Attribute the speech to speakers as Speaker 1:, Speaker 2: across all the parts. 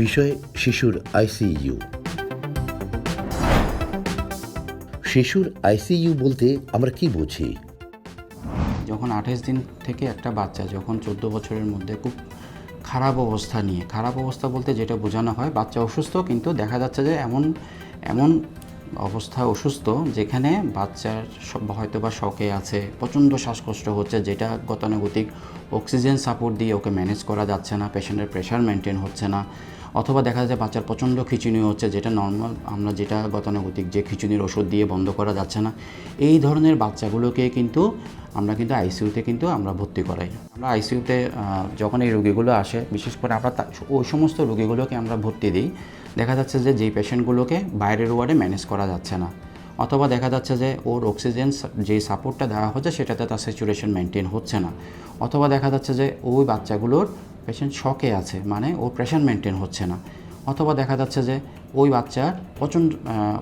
Speaker 1: বিষয় শিশুর আইসিইউ। শিশুর আইসিইউ বলতে আমরা কি বুঝি?
Speaker 2: যখন আঠাশ দিন থেকে একটা বাচ্চা, যখন চোদ্দ বছরের মধ্যে খুব খারাপ অবস্থা নিয়ে, খারাপ অবস্থা বলতে যেটা বোঝানো হয়, বাচ্চা অসুস্থ, কিন্তু দেখা যাচ্ছে যে এমন এমন অবস্থা অসুস্থ যেখানে বাচ্চার সব হয়তো বা শখে আছে, প্রচণ্ড শ্বাসকষ্ট হচ্ছে, যেটা গতানুগতিক অক্সিজেন সাপোর্ট দিয়ে ওকে ম্যানেজ করা যাচ্ছে না পেশেন্টের প্রেশার মেনটেন হচ্ছে না। অথবা দেখা যাচ্ছে বাচ্চার প্রচণ্ড খিচুনি হচ্ছে, যেটা নর্মাল আমরা যেটা গতানুগতিক যে খিচুনির ওষুধ দিয়ে বন্ধ করা যাচ্ছে না। এই ধরনের বাচ্চাগুলোকে কিন্তু আমরা কিন্তু আইসিইউতে কিন্তু আমরা ভর্তি করাই। আমরা আইসিইউতে যখন এই রোগীগুলো আসে, বিশেষ করে আমরা ওই সমস্ত রোগীগুলোকে আমরা ভর্তি দিই, দেখা যাচ্ছে যে যেই পেশেন্টগুলোকে বাইরের ওয়ার্ডে ম্যানেজ করা যাচ্ছে না। অথবা দেখা যাচ্ছে যে ওর অক্সিজেন যে সাপোর্টটা দেওয়া হচ্ছে, সেটাতে তার স্যাচুরেশন মেনটেন হচ্ছে না। অথবা দেখা যাচ্ছে যে ওই বাচ্চাগুলোর পেশেন্ট শকে আছে মানে ওর প্রেশার মেনটেন হচ্ছে না। অথবা দেখা যাচ্ছে যে ওই বাচ্চার প্রচণ্ড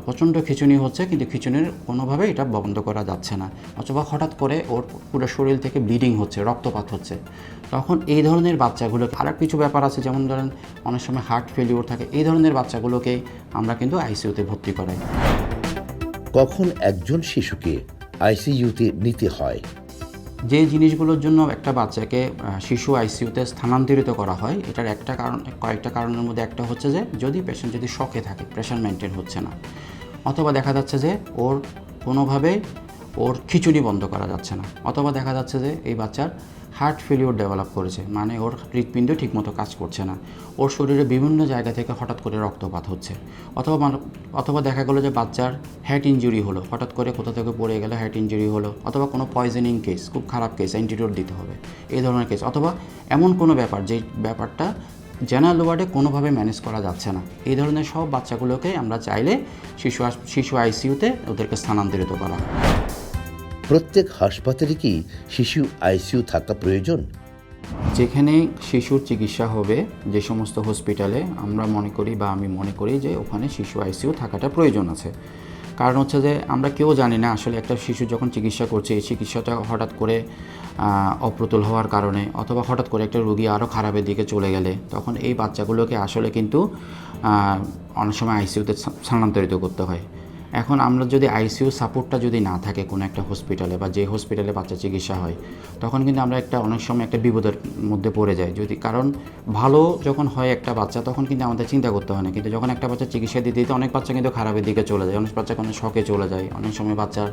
Speaker 2: প্রচণ্ড খিচুনি হচ্ছে, কিন্তু খিচুনির কোনোভাবে এটা বন্ধ করা যাচ্ছে না। অথবা হঠাৎ করে ওর পুরো শরীর থেকে ব্লিডিং হচ্ছে, রক্তপাত হচ্ছে। তখন এই ধরনের বাচ্চাগুলো আর কিছু ব্যাপার আছে, যেমন ধরেন অনেক সময় হার্ট ফেলিওর থাকে, এই ধরনের বাচ্চাগুলোকে আমরা কিন্তু আইসিইউতে ভর্তি করাই।
Speaker 1: কখন একজন শিশুকে আইসিইউতে নিতে হয়?
Speaker 2: যে জিনিসগুলোর জন্য একটা বাচ্চাকে শিশু আইসিইউতে স্থানান্তরিত করা হয়, এটার একটা কারণ, কয়েকটা কারণের মধ্যে একটা হচ্ছে যে, যদি পেশেন্ট যদি শখে থাকে প্রেশার মেনটেন হচ্ছে না, অথবা দেখা যাচ্ছে যে ওর কোনোভাবে ওর খিচুড়ি বন্ধ করা যাচ্ছে না, অথবা দেখা যাচ্ছে যে এই বাচ্চার হার্ট ফেলিওর ডেভেলপ করেছে। মানে ওর হৃৎপিণ্ড ঠিকমতো কাজ করছে না। ওর শরীরে বিভিন্ন জায়গা থেকে হঠাৎ করে রক্তপাত হচ্ছে। অথবা অথবা দেখা গেলো যে বাচ্চার হ্যাট ইঞ্জুরি হলো। হঠাৎ করে কোথা থেকে পড়ে গেলে হ্যাট ইঞ্জুরি হলো। অথবা কোনো পয়জনিং কেস খুব খারাপ কেস অ্যান্টিডোট দিতে হবে। এই ধরনের কেস অথবা এমন কোনো ব্যাপার যে ব্যাপারটা জেনারেল ওয়ার্ডে কোনোভাবে ম্যানেজ করা যাচ্ছে না। এই ধরনের সব বাচ্চাগুলোকে আমরা চাইলে শিশু শিশু আইসিইউতে ওদেরকে স্থানান্তরিত করা হয়।
Speaker 1: প্রত্যেক হাসপাতালে কি শিশু আইসিইউ থাকা প্রয়োজন?
Speaker 2: যেখানে শিশুর চিকিৎসা হবে, যে সমস্ত হসপিটালে আমরা মনে করি বা আমি মনে করি যে ওখানে শিশু আইসিইউ থাকাটা প্রয়োজন আছে। কারণ হচ্ছে যে আমরা কেউ জানি না আসলে একটা শিশু যখন চিকিৎসা করছে, এই চিকিৎসাটা হঠাৎ করে অপ্রতুল হওয়ার কারণে অথবা হঠাৎ করে একটা রোগী আরও খারাপের দিকে চলে গেলে, তখন এই বাচ্চাগুলোকে আসলে কিন্তু অনেক সময় আইসিইউতে স্থানান্তরিত করতে হয়। এখন আমরা যদি আইসিইউ সাপোর্টটা যদি না থাকে কোনো একটা হসপিটালে বা যে হসপিটালে বাচ্চা চিকিৎসা হয়, তখন কিন্তু আমরা একটা অনেক সময় একটা বিপদের মধ্যে পড়ে যাই। যদি, কারণ ভালো যখন হয় একটা বাচ্চা, তখন কিন্তু আমাদের চিন্তা করতে হয় না। কিন্তু যখন একটা বাচ্চা চিকিৎসা দিতে দিতে অনেক বাচ্চা কিন্তু খারাপের দিকে চলে যায়, অনেক বাচ্চা কোনো শখে চলে যায়। অনেক সময় বাচ্চার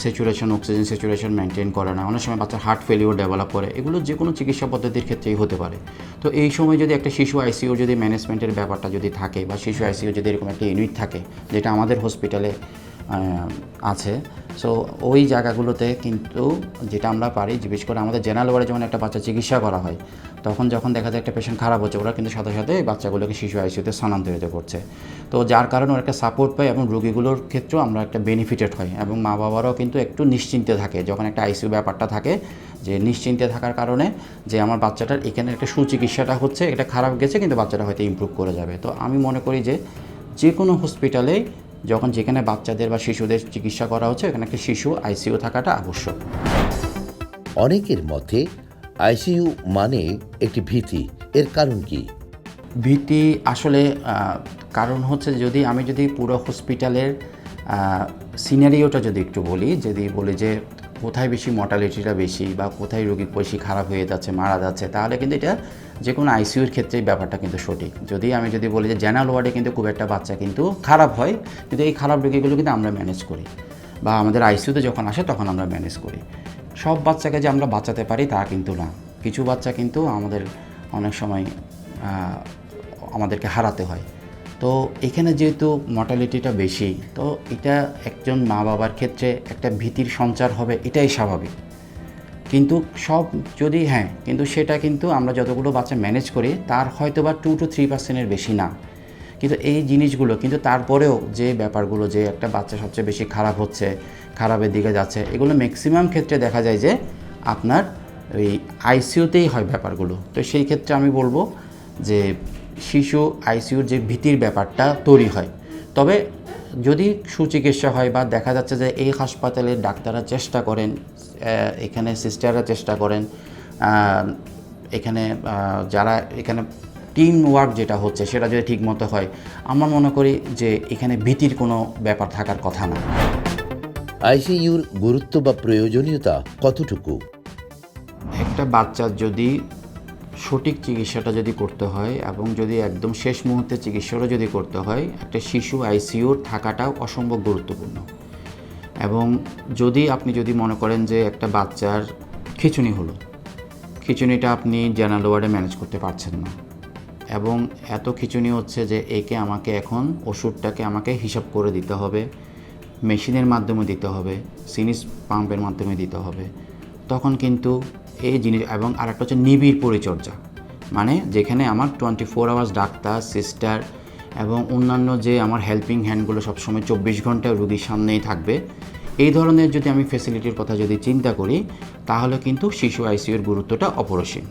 Speaker 2: স্যাচুরেশন অক্সিজেন স্যাচুরেশন মেনটেন করে না, অনেক সময় বাচ্চার হার্ট ফেলিওর ডেভেলপ করে। এগুলো যে কোনো চিকিৎসা পদ্ধতির ক্ষেত্রেই হতে পারে। তো এই সময় যদি একটা শিশু আইসিইউ যদি ম্যানেজমেন্টের ব্যাপারটা যদি থাকে বা শিশু আইসিইউ যদি এরকম একটা ইউনিট থাকে, যেটা আমাদের হসপিটালে আছে। সো ওই জায়গাগুলোতে কিন্তু যেটা আমরা পারি বিশেষ করে আমাদের জেনারেল ওয়ার্ডে যখন একটা বাচ্চা চিকিৎসা করা হয়, তখন যখন দেখা যায় একটা পেশেন্ট খারাপ হচ্ছে, ওরা কিন্তু সাথে সাথে বাচ্চাগুলোকে শিশু আইসিউতে স্থানান্তরিত করছে। তো যার কারণে ওরা একটা সাপোর্ট পায় এবং রোগীগুলোর ক্ষেত্রেও আমরা একটা বেনিফিটেড হয় এবং মা বাবারাও কিন্তু একটু নিশ্চিন্তে থাকে। যখন একটা আইসিউ ব্যাপারটা থাকে, যে নিশ্চিন্তে থাকার কারণে যে আমার বাচ্চাটার এখানে একটা সুচিকিৎসাটা হচ্ছে, এটা খারাপ গেছে, কিন্তু বাচ্চাটা হয়তো ইমপ্রুভ করে যাবে। তো আমি মনে করি যে যে কোনো হসপিটালে যখন যেখানে বাচ্চাদের বা শিশুদের চিকিৎসা করা হচ্ছে এখানে একটা শিশু আইসিইউ থাকাটা আবশ্যক।
Speaker 1: অনেকের মতে আইসিইউ মানে একটি ভীতি। এর কারণ কি?
Speaker 2: ভীতি আসলে কারণ হচ্ছে যদি আমি যদি পুরো হসপিটালের সিনারিওটা যদি একটু বলি যদি বলি যে কোথায় বেশি মর্টালিটিটা বেশি বা কোথায় রোগী বেশি খারাপ হয়ে যাচ্ছে, মারা যাচ্ছে, তাহলে কিন্তু এটা যে কোনো আইসিইউর ক্ষেত্রেই ব্যাপারটা কিন্তু সঠিক। যদি আমি যদি বলি যে জেনারেল ওয়ার্ডে কিন্তু খুব একটা বাচ্চা কিন্তু খারাপ হয়, কিন্তু এই খারাপ রোগীগুলো কিন্তু আমরা ম্যানেজ করি বা আমাদের আইসিইউতে যখন আসে তখন আমরা ম্যানেজ করি। সব বাচ্চাকে যে আমরা বাঁচাতে পারি তা কিন্তু না। কিছু বাচ্চা কিন্তু আমাদের অনেক সময় আমাদেরকে হারাতে হয়। তো এখানে যেহেতু মর্টালিটিটা বেশি, তো এটা একজন মা বাবার ক্ষেত্রে একটা ভীতির সঞ্চার হবে, এটাই স্বাভাবিক। কিন্তু সব যদি হ্যাঁ কিন্তু সেটা কিন্তু আমরা যতগুলো বাচ্চা ম্যানেজ করি, তার হয়তো বা টু টু থ্রি পার্সেন্টের বেশি না। কিন্তু এই জিনিসগুলো, কিন্তু তারপরেও যে ব্যাপারগুলো যে একটা বাচ্চা সবচেয়ে বেশি খারাপ হচ্ছে, খারাপের দিকে যাচ্ছে, এগুলো ম্যাক্সিমাম ক্ষেত্রে দেখা যায় যে আপনার ওই আইসিইউতেই হয় ব্যাপারগুলো। তো সেই ক্ষেত্রে আমি বলব যে শিশু আইসিইউর যে ভীতির ব্যাপারটা তৈরি হয়। তবে যদি সুচিকিৎসা হয় বা দেখা যাচ্ছে যে এই হাসপাতালে ডাক্তাররা চেষ্টা করেন এখানে সিস্টাররা চেষ্টা করেন এখানে যারা এখানে টিম ওয়ার্ক যেটা হচ্ছে সেটা যদি ঠিকমতো হয় আমার মনে করি যে এখানে ভীতির কোনো ব্যাপার থাকার কথা না।
Speaker 1: আইসিইউর গুরুত্ব বা প্রয়োজনীয়তা কতটুকু?
Speaker 2: একটা বাচ্চার যদি সঠিক চিকিৎসাটা যদি করতে হয় এবং যদি একদম শেষ মুহূর্তে চিকিৎসাটা যদি করতে হয়, একটা শিশু আইসিইউর থাকাটাও অসম্ভব গুরুত্বপূর্ণ। এবং যদি আপনি যদি মনে করেন যে একটা বাচ্চার খিচুনি হলো, খিচুনিটা আপনি জেনারেল ওয়ার্ডে ম্যানেজ করতে পারছেন না এবং এত খিচুনি হচ্ছে যে একে আমাকে এখন ওষুধটাকে আমাকে হিসাব করে দিতে হবে, মেশিনের মাধ্যমে দিতে হবে সিনিস পাম্পের মাধ্যমে দিতে হবে, তখন কিন্তু এই জিনিস এবং আরেকটা হচ্ছে নিবিড় পরিচর্যা। মানে যেখানে আমার twenty four hours doctor sister এবং অন্যান্য যে আমার হেল্পিং হ্যান্ডগুলো সবসময় চব্বিশ ঘণ্টা রুগীর সামনেই থাকবে। এই ধরনের যদি আমি ফেসিলিটির কথা যদি চিন্তা করি, তাহলে কিন্তু শিশু আইসিইউর গুরুত্বটা অপরিসীম।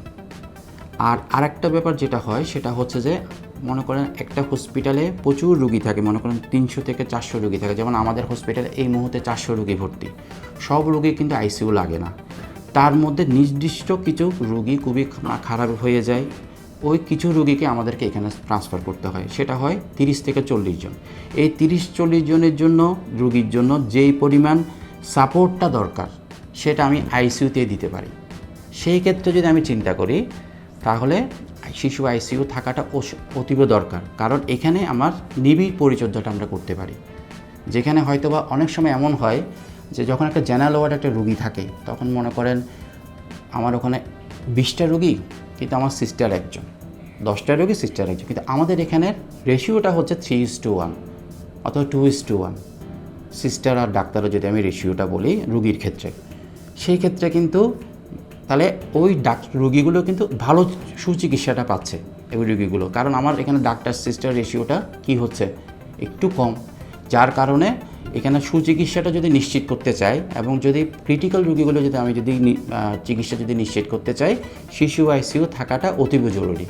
Speaker 2: আর আরেকটা ব্যাপার যেটা হয়, সেটা হচ্ছে যে মনে করেন একটা হসপিটালে প্রচুর রুগী থাকে, মনে করেন তিনশো থেকে চারশো রুগী থাকে। যেমন আমাদের হসপিটালে এই মুহূর্তে চারশো রুগী ভর্তি। সব রুগী কিন্তু আইসিইউ লাগে না। তার মধ্যে নির্দিষ্ট কিছু রুগী খুবই খারাপ হয়ে যায়। ওই কিছু রুগীকে আমাদেরকে এখানে ট্রান্সফার করতে হয়। সেটা হয় তিরিশ থেকে চল্লিশ জন। এই তিরিশ চল্লিশ জনের জন্য, রুগীর জন্য যেই পরিমাণ সাপোর্টটা দরকার, সেটা আমি আইসিইউতে দিতে পারি। সেই ক্ষেত্রে যদি আমি চিন্তা করি, তাহলে শিশু আইসিইউ থাকাটা অতীব দরকার। কারণ এখানে আমার নিবিড় পরিচর্যাটা আমরা করতে পারি। যেখানে হয়তোবা অনেক সময় এমন হয় যে যখন একটা জেনারেল ওয়ার্ড একটা রুগী থাকে, তখন মনে করেন, আমার ওখানে বিশটা রুগী, কিন্তু আমার সিস্টার একজন। দশটা রুগী সিস্টার একজন। কিন্তু আমাদের এখানে রেশিওটা হচ্ছে থ্রি ইস টু ওয়ান অথবা two is two one sister আর ডাক্তারও যদি আমি রেশিওটা বলি, রুগীর ক্ষেত্রে। সেই ক্ষেত্রে কিন্তু, তাহলে ওই ডাক, রুগীগুলো কিন্তু ভালো সুচিকিৎসাটা পাচ্ছে এই রুগীগুলো। কারণ আমার এখানে ডাক্তার সিস্টার রেশিওটা কি হচ্ছে? একটু কম। যার কারণে এখানে সুচিকিৎসাটা যদি নিশ্চিত করতে চাই এবং যদি ক্রিটিক্যাল রোগীগুলো যদি আমি যদি চিকিৎসা যদি নিশ্চিত করতে চাই, শিশু আইসিইউ থাকাটা অতীব জরুরি।